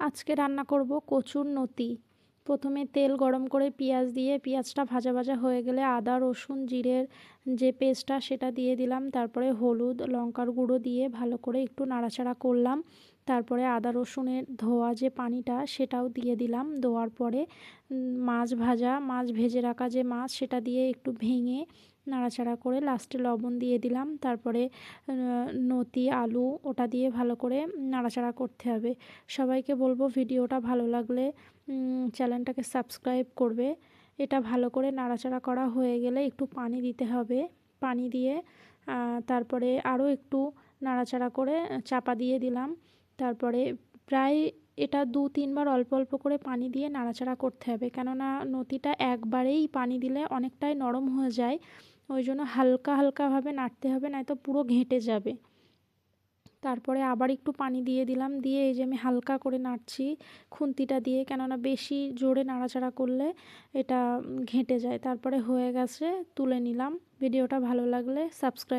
আজকে রান্না করব কচুর নতি। প্রথমে তেল গরম করে পেঁয়াজ দিয়ে, পেঁয়াজটা ভাজা ভাজা হয়ে গেলে আদা, রসুন, জিরের যে পেস্টটা সেটা দিয়ে দিলাম। তারপরে হলুদ, লঙ্কার গুঁড়ো দিয়ে ভালো করে একটু নাড়াচাড়া করলাম। তারপরে আদা রসুনের ধোয়া যে পানিটা সেটাও দিয়ে দিলাম। দেওয়ার পরে মাছ ভাজা, মাছ ভেজে রাখা যে মাছ সেটা দিয়ে একটু ভেঙে নাড়াচাড়া করে লাস্টে লবণ দিয়ে দিলাম। তারপরে নতি, আলু ওটা দিয়ে ভালো করে নাড়াচাড়া করতে হবে। সবাইকে বলব ভিডিওটা ভালো লাগলে চ্যানেলটাকে সাবস্ক্রাইব করবে। এটা ভালো করে নাড়াচাড়া করা হয়ে গেলে একটু পানি দিতে হবে। পানি দিয়ে তারপরে আরও একটু নাড়াচাড়া করে চাপা দিয়ে দিলাম। তারপরে প্রায় এটা দু, তিনবার অল্প অল্প করে পানি দিয়ে নাড়াচাড়া করতে হবে। কেননা নতিটা একবারেই পানি দিলে অনেকটাই নরম হয়ে যায়। ওই জন্য হালকা, হালকাভাবে নাড়তে হবে, নয়তো পুরো ঘেঁটে যাবে। তারপরে আবার একটু পানি দিয়ে দিলাম। দিয়ে এই যে আমি হালকা করে নাড়ছি খুন্তিটা দিয়ে, কেননা বেশি জোরে নাড়াচাড়া করলে এটা ঘেঁটে যায়। তারপরে হয়ে গেছে, তুলে নিলাম। ভিডিওটা ভালো লাগলে সাবস্ক্রাইব